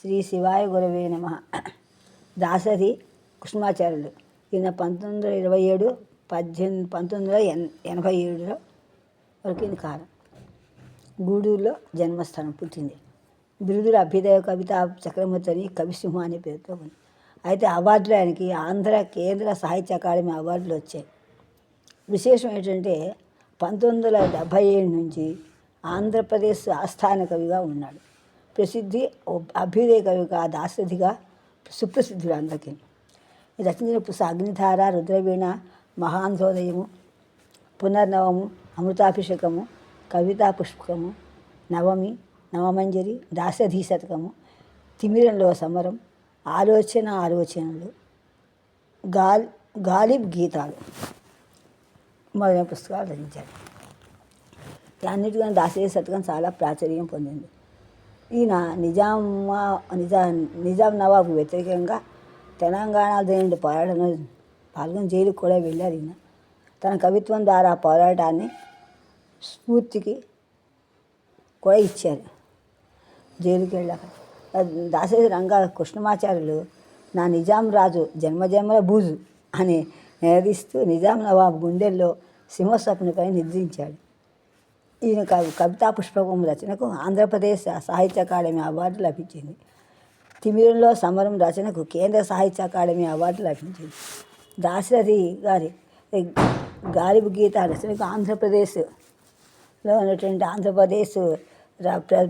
శ్రీ శివాయ గురవే నమ. దాసరి కృష్ణాచార్యులు. ఈయన పంతొమ్మిది వందల ఇరవై ఏడు పద్దెనిమిది పంతొమ్మిది వందల ఎన్ ఎనభై ఏడులో వరకు ఈయన కాలం. గూడూరులో జన్మస్థానం పుట్టింది. బిరుదుల అభ్యుదయ కవిత చక్రవర్తి అని కవిసింహ అనే పేరుతో ఉంది. అయితే అవార్డులు ఆయనకి ఆంధ్ర కేంద్ర సాహిత్య అకాడమీ అవార్డులు వచ్చాయి. విశేషం ఏంటంటే పంతొమ్మిది వందల డెబ్భై ఏడు నుంచి ఆంధ్రప్రదేశ్ ఆస్థాన కవిగా ఉన్నాడు. ప్రసిద్ధి అభ్యుదయ కవిగా దాశరథిగా సుప్రసిద్ధుడు అందరికీ. రచించిన పుస్తక అగ్నిధార రుద్రవీణ మహాంధోదయము పునర్నవము అమృతాభిషేకము కవితా పుష్పకము నవమి నవమంజరి దాసధీ శతకము తిమిరంలో సమరం ఆలోచన ఆలోచనలు గాలి గాలిబ్ గీతాలు మొదలైన పుస్తకాలు రచించారు. అన్నిటికన్నా దాసరి శతకం చాలా ప్రాచుర్యం పొందింది. ఈయన నిజామా నిజా నిజాం నవాబు వ్యతిరేకంగా తెలంగాణ దేని పోరాటంలో పాల్గొని జైలుకు కూడా వెళ్ళారు ఈయన. తన కవిత్వం ద్వారా పోరాటాన్ని స్ఫూర్తికి కూడా ఇచ్చారు. జైలుకి వెళ్ళాక. దాసరి రంగా కృష్ణమాచార్యులు నా నిజాం రాజు జన్మజన్మల బూజు అని నిలదీస్తూ నిజాం నవాబు గుండెల్లో సింహస్వప్నపై నిద్రించాడు. ఈయన కవి కవితా పుష్పకం రచనకు ఆంధ్రప్రదేశ్ సాహిత్య అకాడమీ అవార్డు లభించింది. తిమిరంలో సమరం రచనకు కేంద్ర సాహిత్య అకాడమీ అవార్డు లభించింది. దాశరథి గారి గాలిబు గీత రచనకు ఆంధ్రప్రదేశ్లో ఉన్నటువంటి ఆంధ్రప్రదేశ్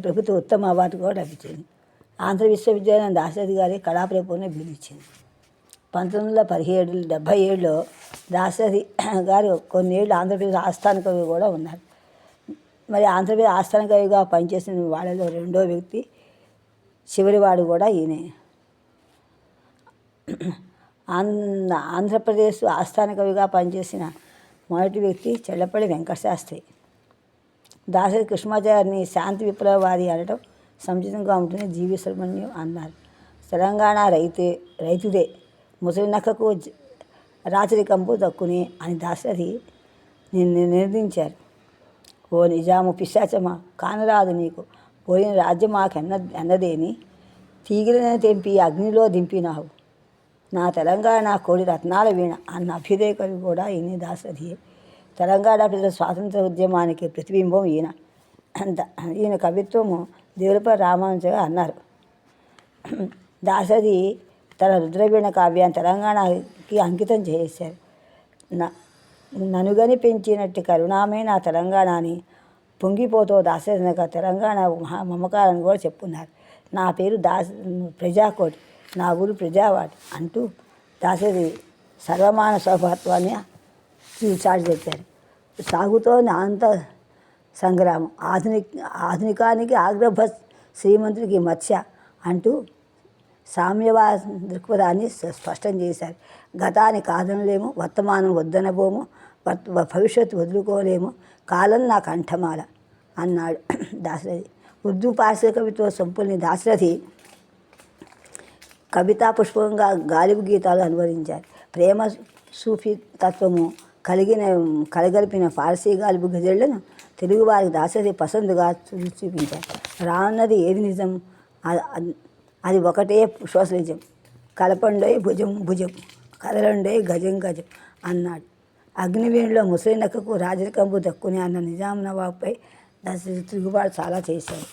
ప్రభుత్వ ఉత్తమ అవార్డు కూడా లభించింది. ఆంధ్ర విశ్వవిద్యాలయం దాశరథి గారి కళాప్రపూర్ణ బిలిచింది పంతొమ్మిది వందల పదిహేడు డెబ్భై ఏడులో దాశరథి గారు కొన్నేళ్ళు ఆంధ్రప్రదేశ్ ఆస్థాన కవి కూడా ఉన్నారు. మరి ఆంధ్రప్రదేశ్ ఆస్థాన కవిగా పనిచేసిన వాళ్ళలో రెండో వ్యక్తి చివరివాడు కూడా ఈయనే. ఆంధ్ర ఆంధ్రప్రదేశ్ ఆస్థాన కవిగా పనిచేసిన మొదటి వ్యక్తి చెల్లపల్లి వెంకటశాస్త్రి. దాసరి కృష్ణాచార్యని శాంతి విప్లవవాది అనడం సముచితంగా ఉంటుంది జీవి సుబ్రహ్మణ్యం అన్నారు. తెలంగాణ రైతే రైతుదే ముసలినక్కకు రాచరికంపు దక్కుని అని దాసరి నిర్ణయించారు. ఓ నిజాము పిశాచమా కానరాదు నీకు. పోయిన రాజ్యం మాకెన్న ఎన్నదేని తీగిలిన తెంపి అగ్నిలో దింపినావు. నా తెలంగాణ కోడి రత్నాల వీణ అన్న అభ్యుదయ కవి కూడా ఈయన దాసరి. తెలంగాణ ప్రజల స్వాతంత్ర ఉద్యమానికి ప్రతిబింబం ఈయన. అంత ఈయన కవిత్వము దేవులపై రామానుజగా అన్నారు. దాసరి తన రుద్రవీణ కావ్యాన్ని తెలంగాణకి అంకితం చేశారు. నా ననుగని పెంచినట్టు కరుణామే నా తెలంగాణని. పొంగిపోతో దాసరినక తెలంగాణ మహా మమకారాన్ని కూడా చెప్పున్నారు. నా పేరు దాస ప్రజాకోటి నా ఊరు ప్రజావాటి అంటూ దాసరి సర్వమాన స్వభాత్వాన్ని చూచాటి చెప్పారు. సాగుతోంది అంత సంగ్రామం ఆధునిక ఆధునికానికి ఆగ్రభ శ్రీమంతుడికి మత్స్య అంటూ సామ్యవాద దృక్పథాన్ని స్పష్టం చేశారు. గతాన్ని కాదనలేము వర్తమానం వద్దనబోము భవిష్యత్తు వదులుకోలేము. కాలం నా కంఠమాల అన్నాడు దాశరథి. ఉర్దూ పార్శ్వ కవిత్వ సొంపుల్ని దాశరథి కవితా పుష్పంగా గాలిబు గీతాలు అనువదించారు. ప్రేమ సూఫీ తత్వము కలిగిన కలగలిపిన ఫార్సీ గాలిబు గజళ్ళను తెలుగువారికి దాశరథి పసందుగా చూ- చూపించారు. రానున్నది ఏది నిజం? అది ఒకటే సోషలిజం కలపండే భుజం భుజం. కదలండే గజం గజం అన్నాడు. అగ్నివీణులో ముసలినక్కకు రాజరికంబు దక్కుని అన్న నిజాం నవాబ్పై దశరథి తిరుగుబాటు చాలా చేశాడు.